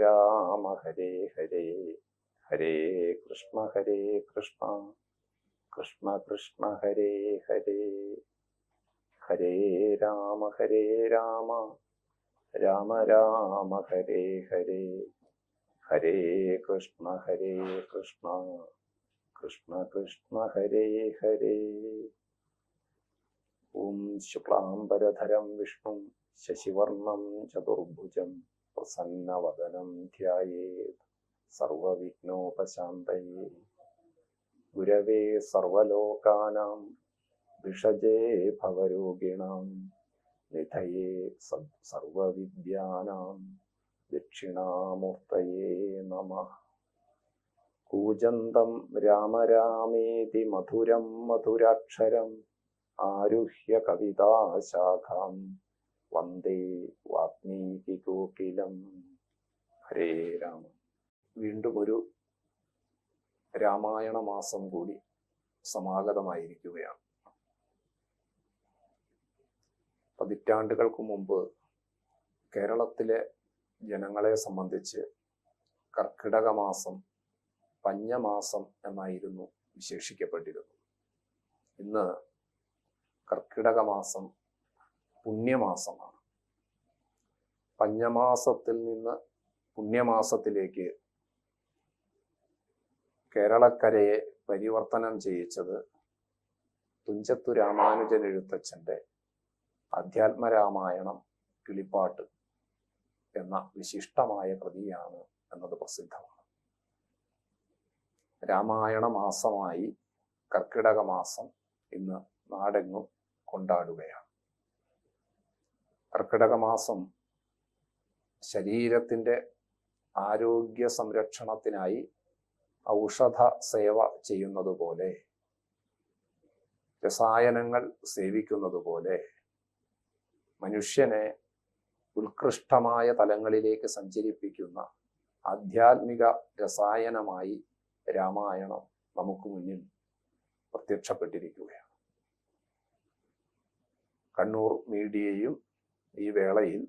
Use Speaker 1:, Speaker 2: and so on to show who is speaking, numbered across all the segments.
Speaker 1: രാമ ഹരേ ഹരേ ഹരേ കൃഷ്ണ ഹരേ കൃഷ്ണ കൃഷ്ണ കൃഷ്ണ ഹരേ ഹരേ ഹരേ രാമ ഹരേ രാമ രാമ രാമ ഹരേ ഹരേ ഹരേ കൃഷ്ണ ഹരേ കൃഷ്ണ കൃഷ്ണ കൃഷ്ണ ഹരേ ഹരേ ഓം ശുക്ലാംബരധരം വിഷ്ണു ശശിവർണം ചതുർഭുജം പ്രസന്നവദനം ധ്യായേത് സർവവിഘ്നോപശാന്തയേ. ഗുരവേ സർവലോകാനാം ഭിഷജേ ഭവരോഗിണാം നിധയേ സർവവിദ്യാനാം ദക്ഷിണാമൂർത്തയേ നമഃ. കൂജന്തം രാമരാമേതി മധുരം മധുരാക്ഷരം ആരുഹ്യ കവിതാശാഖാം വന്ദേ വാത്മീകി കോകിലം ഹരേ രാമ. വീണ്ടും ഒരു രാമായണ മാസം കൂടി സമാഗതമായിരിക്കുകയാണ്. പതിറ്റാണ്ടുകൾക്ക് മുമ്പ് കേരളത്തിലെ ജനങ്ങളെ സംബന്ധിച്ച് കർക്കിടക മാസം പഞ്ഞമാസം എന്നായിരുന്നു വിശേഷിക്കപ്പെട്ടിരുന്നത്. ഇന്ന് കർക്കിടക മാസം പുണ്യമാസമാണ്. പഞ്ഞമാസത്തിൽ നിന്ന് പുണ്യമാസത്തിലേക്ക് കേരളക്കരയെ പരിവർത്തനം ചെയ്യിച്ചത് തുഞ്ചത്തു രാമാനുജൻ എഴുത്തച്ഛന്റെ അധ്യാത്മരാമായണം കിളിപ്പാട്ട് എന്ന വിശിഷ്ടമായ കൃതിയാണ് എന്നത് പ്രസിദ്ധമാണ്. രാമായണ മാസമായി കർക്കിടക മാസം ഇന്ന് നാടെങ്ങും കൊണ്ടാടുകയാണ്. കർക്കിടക മാസം ശരീരത്തിന്റെ ആരോഗ്യ സംരക്ഷണത്തിനായി ഔഷധ സേവ ചെയ്യുന്നത് പോലെ രസായനങ്ങൾ സേവിക്കുന്നത് പോലെ മനുഷ്യനെ ഉത്കൃഷ്ടമായ തലങ്ങളിലേക്ക് സഞ്ചരിപ്പിക്കുന്ന ആധ്യാത്മിക രസായനമായി രാമായണം നമുക്ക് മുന്നിൽ പ്രത്യക്ഷപ്പെട്ടിരിക്കുകയാണ്. കണ്ണൂർ മീഡിയയും ഈ വേളയിൽ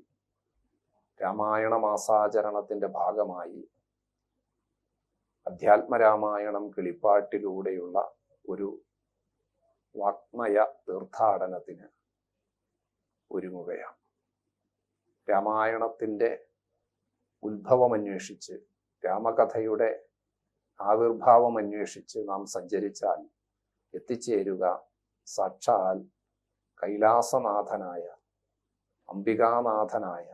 Speaker 1: രാമായണ മാസാചരണത്തിന്റെ ഭാഗമായി അധ്യാത്മരാമായണം കിളിപ്പാട്ടിലൂടെയുള്ള ഒരു വാഗ്മയ തീർത്ഥാടനത്തിന് ഒരുങ്ങുകയാണ്. രാമായണത്തിന്റെ ഉത്ഭവം അന്വേഷിച്ച് രാമകഥയുടെ ആവിർഭാവം അന്വേഷിച്ച് നാം സഞ്ചരിച്ചാൽ എത്തിച്ചേരുക സാക്ഷാൽ കൈലാസനാഥനായ അംബികാനാഥനായ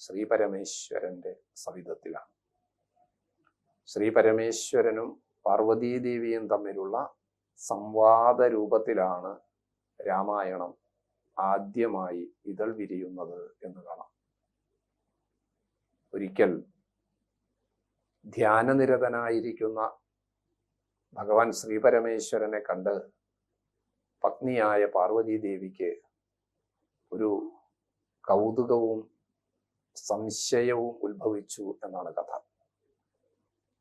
Speaker 1: ശ്രീ പരമേശ്വരന്റെ സവിധത്തിലാണ്. ശ്രീ പരമേശ്വരനും പാർവതീദേവിയും തമ്മിലുള്ള സംവാദ രൂപത്തിലാണ് രാമായണം ആദ്യമായി ഇതൾ വിരിയുന്നത് എന്ന് കാണാം. ഒരിക്കൽ ധ്യാനനിരതനായിരിക്കുന്ന ഭഗവാൻ ശ്രീപരമേശ്വരനെ കണ്ട് പത്നിയായ പാർവതീദേവിക്ക് ഒരു കൗതുകവും സംശയവും ഉത്ഭവിച്ചു എന്നാണ് കഥ.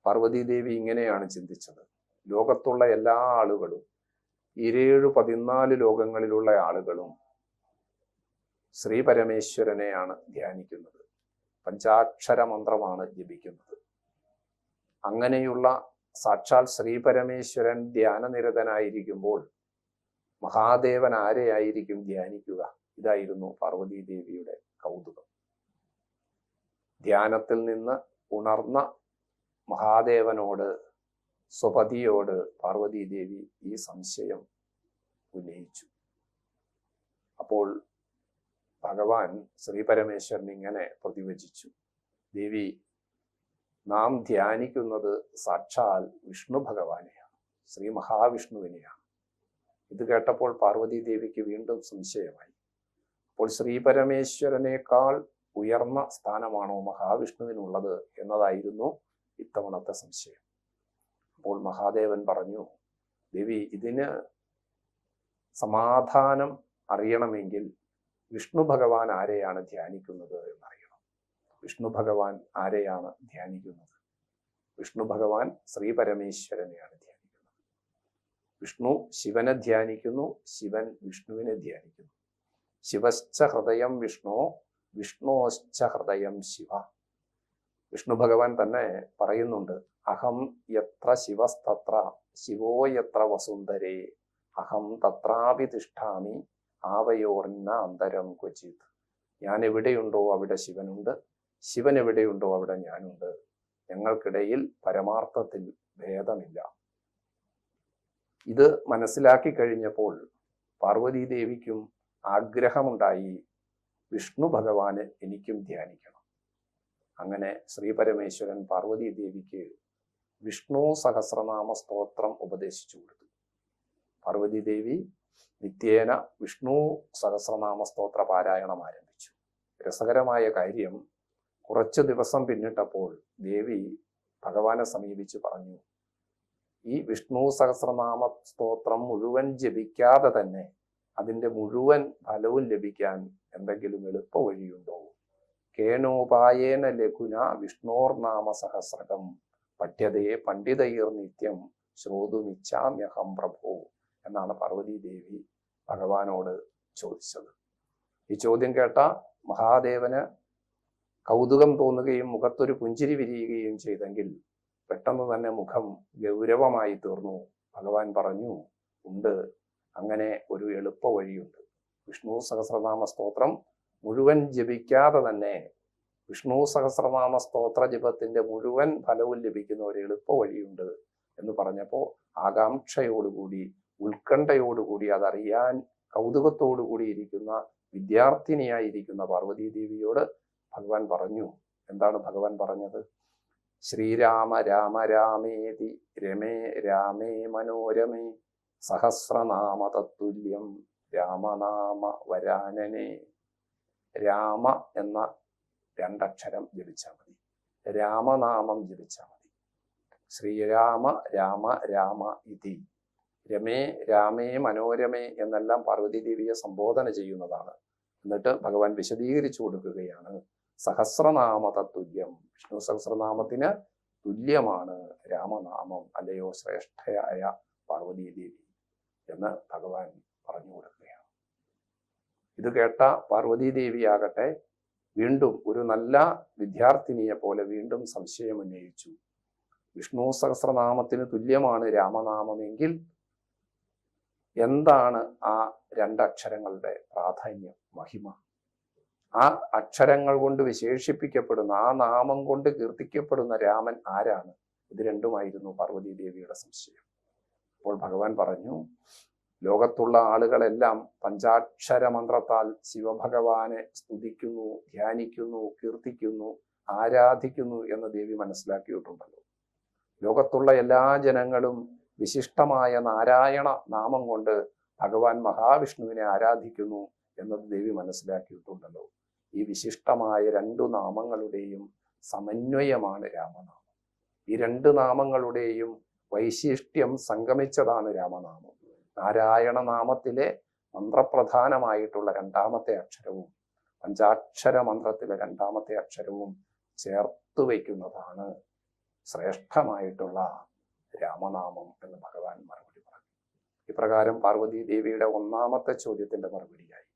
Speaker 1: പാർവതീദേവി ഇങ്ങനെയാണ് ചിന്തിച്ചത്. ലോകത്തുള്ള എല്ലാ ആളുകളും ഇരേഴു പതിനാല് ലോകങ്ങളിലുള്ള ആളുകളും ശ്രീ പരമേശ്വരനെയാണ് ധ്യാനിക്കുന്നത്. പഞ്ചാക്ഷര മന്ത്രമാണ് ജപിക്കുന്നത്. അങ്ങനെയുള്ള സാക്ഷാൽ ശ്രീ പരമേശ്വരൻ ധ്യാനനിരതനായിരിക്കുമ്പോൾ മഹാദേവൻ ആരെയായിരിക്കും ധ്യാനിക്കുക? ഇതായിരുന്നു പാർവതീദേവിയുടെ കൗതുകം. ധ്യാനത്തിൽ നിന്ന് ഉണർന്ന മഹാദേവനോട് സ്വപതിയോട് പാർവതി ദേവി ഈ സംശയം ഉന്നയിച്ചു. അപ്പോൾ ഭഗവാൻ ശ്രീ പരമേശ്വരൻ ഇങ്ങനെ പ്രതിവചിച്ചു. ദേവി നാം ധ്യാനിക്കുന്നത് സാക്ഷാൽ വിഷ്ണു ഭഗവാനെയാണ് ശ്രീ മഹാവിഷ്ണുവിനെയാണ്. ഇത് കേട്ടപ്പോൾ പാർവതി ദേവിക്ക് വീണ്ടും സംശയമായി. അപ്പോൾ ശ്രീ പരമേശ്വരനേക്കാൾ ഉയർന്ന സ്ഥാനമാണോ മഹാവിഷ്ണുവിനുള്ളത് എന്നതായിരുന്നു ഇത്തവണത്തെ സംശയം. അപ്പോൾ മഹാദേവൻ പറഞ്ഞു ദേവി ഇതിന് സമാധാനം അറിയണമെങ്കിൽ വിഷ്ണു ഭഗവാൻ ആരെയാണ് ധ്യാനിക്കുന്നത് എന്നറിയണം. വിഷ്ണു ഭഗവാൻ ആരെയാണ് ധ്യാനിക്കുന്നത്? വിഷ്ണു ഭഗവാൻ ശ്രീ പരമേശ്വരനെയാണ് ധ്യാനിക്കുന്നത്. വിഷ്ണു ശിവനെ ധ്യാനിക്കുന്നു ശിവൻ വിഷ്ണുവിനെ ധ്യാനിക്കുന്നു. ശിവശ്ച ഹൃദയം വിഷ്ണു വിഷ്ണോശ്ച ഹൃദയം ശിവ. വിഷ്ണു ഭഗവാൻ തന്നെ പറയുന്നുണ്ട് അഹം എത്ര ശിവസ്തത്ര ശിവോ എത്ര വസുന്ധരേ അഹം തത്രാപി തിഷ്ഠാമി ആവയോർന്ന അന്തരം ക്വചിത്. ഞാൻ എവിടെയുണ്ടോ അവിടെ ശിവനുണ്ട് ശിവൻ എവിടെയുണ്ടോ അവിടെ ഞാനുണ്ട്. ഞങ്ങൾക്കിടയിൽ പരമാർത്ഥത്തിൽ ഭേദമില്ല. ഇത് മനസ്സിലാക്കി കഴിഞ്ഞപ്പോൾ പാർവതീ ദേവിക്കും ആഗ്രഹമുണ്ടായി. വിഷ്ണു ഭഗവാന് എനിക്കും ധ്യാനിക്കണം. അങ്ങനെ ശ്രീ പരമേശ്വരൻ പാർവതി ദേവിക്ക് വിഷ്ണു സഹസ്രനാമ സ്തോത്രം ഉപദേശിച്ചു കൊടുത്തു. പാർവതി ദേവി നിത്യേന വിഷ്ണു സഹസ്രനാമ സ്തോത്ര പാരായണം ആരംഭിച്ചു. രസകരമായ കാര്യം കുറച്ച് ദിവസം പിന്നിട്ടപ്പോൾ ദേവി ഭഗവാനെ സമീപിച്ച് പറഞ്ഞു ഈ വിഷ്ണു സഹസ്രനാമ സ്തോത്രം മുഴുവൻ ജപിക്കാതെ തന്നെ അതിന്റെ മുഴുവൻ ഫലവും ലഭിക്കാൻ എന്തെങ്കിലും എളുപ്പ വഴിയുണ്ടോ കേനോപായേന ലഘുന വിഷ്ണോർനാമ സഹസ്രകം പഠ്യതയെ പണ്ഡിതൈർ നിത്യം ശ്രോതുമിച്ഛാമ്യഹം പ്രഭോ എന്നാണ് പാർവതി ദേവി ഭഗവാനോട് ചോദിച്ചത്. ഈ ചോദ്യം കേട്ട മഹാദേവന് കൗതുകം തോന്നുകയും മുഖത്തൊരു പുഞ്ചിരി വിരിയുകയും ചെയ്തെങ്കിൽ പെട്ടെന്ന് തന്നെ മുഖം ഗൗരവമായി തീർന്നു. ഭഗവാൻ പറഞ്ഞു ഉണ്ട് അങ്ങനെ ഒരു എളുപ്പ വഴിയുണ്ട്. വിഷ്ണു സഹസ്രനാമ സ്തോത്രം മുഴുവൻ ജപിക്കാതെ തന്നെ വിഷ്ണു സഹസ്രനാമ സ്തോത്ര ജപത്തിന്റെ മുഴുവൻ ഫലവും ലഭിക്കുന്ന ഒരു എളുപ്പ വഴിയുണ്ട് എന്ന് പറഞ്ഞപ്പോൾ ആകാംക്ഷയോടുകൂടി ഉത്കണ്ഠയോടുകൂടി അതറിയാൻ കൗതുകത്തോടുകൂടി ഇരിക്കുന്ന വിദ്യാർത്ഥിനിയായിരിക്കുന്ന പാർവതീ ദേവിയോട് ഭഗവാൻ പറഞ്ഞു. എന്താണ് ഭഗവാൻ പറഞ്ഞത്? ശ്രീരാമ രാമ രാമേതി രമേ രാമേ മനോരമേ സഹസ്രനാമ തത്തുല്യം രാമനാമ വരാനനെ. രാമ എന്ന രണ്ടക്ഷരം ജപിച്ചാൽ മതി. രാമനാമം ജപിച്ചാൽ മതി. ശ്രീരാമ രാമ രാമ ഇതി. രമേ രാമേ മനോരമേ എന്നെല്ലാം പാർവതി ദേവിയെ സംബോധന ചെയ്യുന്നതാണ്. എന്നിട്ട് ഭഗവാൻ വിശദീകരിച്ചു കൊടുക്കുകയാണ്. സഹസ്രനാമ തത്തുല്യം വിഷ്ണു സഹസ്രനാമത്തിന് തുല്യമാണ് രാമനാമം അല്ലയോ ശ്രേഷ്ഠയായ പാർവതീ ദേവി. എന്ന് ഭഗവാൻ പറഞ്ഞു കൊടുക്കുകയാണ്. ഇത് കേട്ട പാർവതീദേവിയാകട്ടെ വീണ്ടും ഒരു നല്ല വിദ്യാർത്ഥിനിയെ പോലെ വീണ്ടും സംശയം ഉന്നയിച്ചു. വിഷ്ണു സഹസ്രനാമത്തിന് തുല്യമാണ് രാമനാമമെങ്കിൽ എന്താണ് ആ രണ്ടക്ഷരങ്ങളുടെ പ്രാധാന്യം മഹിമ? ആ അക്ഷരങ്ങൾ കൊണ്ട് വിശേഷിപ്പിക്കപ്പെടുന്ന ആ നാമം കൊണ്ട് കീർത്തിക്കപ്പെടുന്ന രാമൻ ആരാണ്? ഇത് രണ്ടുമായിരുന്നു പാർവതീദേവിയുടെ സംശയം. അപ്പോൾ ഭഗവാൻ പറഞ്ഞു ലോകത്തുള്ള ആളുകളെല്ലാം പഞ്ചാക്ഷര മന്ത്രത്താൽ ശിവഭഗവാനെ സ്തുതിക്കുന്നു ധ്യാനിക്കുന്നു കീർത്തിക്കുന്നു ആരാധിക്കുന്നു എന്ന് ദേവി മനസ്സിലാക്കിയിട്ടുണ്ടല്ലോ. ലോകത്തുള്ള എല്ലാ ജനങ്ങളും വിശിഷ്ടമായ നാരായണ നാമം കൊണ്ട് ഭഗവാൻ മഹാവിഷ്ണുവിനെ ആരാധിക്കുന്നു എന്നത് ദേവി മനസ്സിലാക്കിയിട്ടുണ്ടല്ലോ. ഈ വിശിഷ്ടമായ രണ്ടു നാമങ്ങളുടെയും സമന്വയമാണ് രാമനാമം. ഈ രണ്ട് നാമങ്ങളുടെയും വൈശിഷ്ട്യം സംഗമിച്ചതാണ് രാമനാമം. നാരായണ നാമത്തിലെ മന്ത്രപ്രധാനമായിട്ടുള്ള രണ്ടാമത്തെ അക്ഷരവും പഞ്ചാക്ഷര മന്ത്രത്തിലെ രണ്ടാമത്തെ അക്ഷരവും ചേർത്ത് വയ്ക്കുന്നതാണ് ശ്രേഷ്ഠമായിട്ടുള്ള രാമനാമം എന്ന് ഭഗവാൻ മറുപടി പറഞ്ഞു. ഇപ്രകാരം പാർവതി ദേവിയുടെ ഒന്നാമത്തെ ചോദ്യത്തിന്റെ മറുപടിയായി.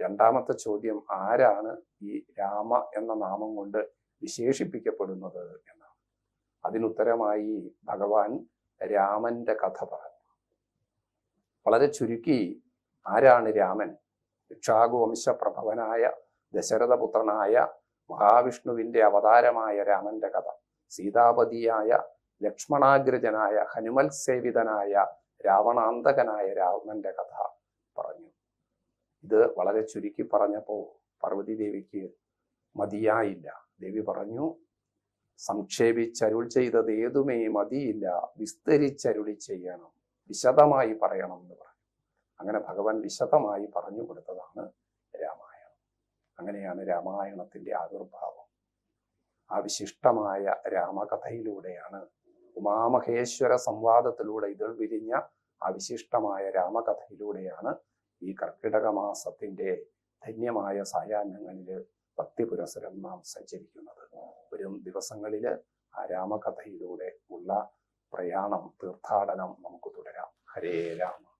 Speaker 1: രണ്ടാമത്തെ ചോദ്യം ആരാണ് ഈ രാമ എന്ന നാമം കൊണ്ട് വിശേഷിപ്പിക്കപ്പെടുന്നത് എന്നാണ് അതിനുത്തരമായി ഭഗവാൻ രാമന്റെ കഥ പറഞ്ഞു. വളരെ ചുരുക്കി ആരാണ് രാമൻ? ഇക്ഷാകുവംശപ്രഭവനായ ദശരഥപുത്രനായ മഹാവിഷ്ണുവിന്റെ അവതാരമായ രാമന്റെ കഥ. സീതാപതിയായ ലക്ഷ്മണാഗ്രജനായ ഹനുമൽ സേവിതനായ രാവണാന്തകനായ രാമന്റെ കഥ പറഞ്ഞു. ഇത് വളരെ ചുരുക്കി പറഞ്ഞപ്പോൾ പാർവതി ദേവിക്ക് മതിയായില്ല. ദേവി പറഞ്ഞു സംക്ഷേപിച്ചരുൾ ചെയ്തത് ഏതുമേ മതിയില്ല വിസ്തരിച്ചരുളി ചെയ്യണം വിശദമായി പറയണം എന്ന് പറഞ്ഞു. അങ്ങനെ ഭഗവാൻ വിശദമായി പറഞ്ഞു കൊടുത്തതാണ് രാമായണം. അങ്ങനെയാണ് രാമായണത്തിന്റെ ആവിർഭാവം. ആ വിശിഷ്ടമായ രാമകഥയിലൂടെയാണ് ഉമാമഹേശ്വര സംവാദത്തിലൂടെ ഇതിൽ വിരിഞ്ഞ ആ വിശിഷ്ടമായ രാമകഥയിലൂടെയാണ് ഈ കർക്കിടക മാസത്തിന്റെ ധന്യമായ സായാഹ്നങ്ങളിൽ ഭക്തി പുരസരം നാം സഞ്ചരിക്കുന്നത്. വരും ദിവസങ്ങളിൽ ആ രാമകഥയിലൂടെ ഉള്ള പ്രയാണം തീർത്ഥാടനം നമുക്ക് തുടരാം. ഹരേ രാമ.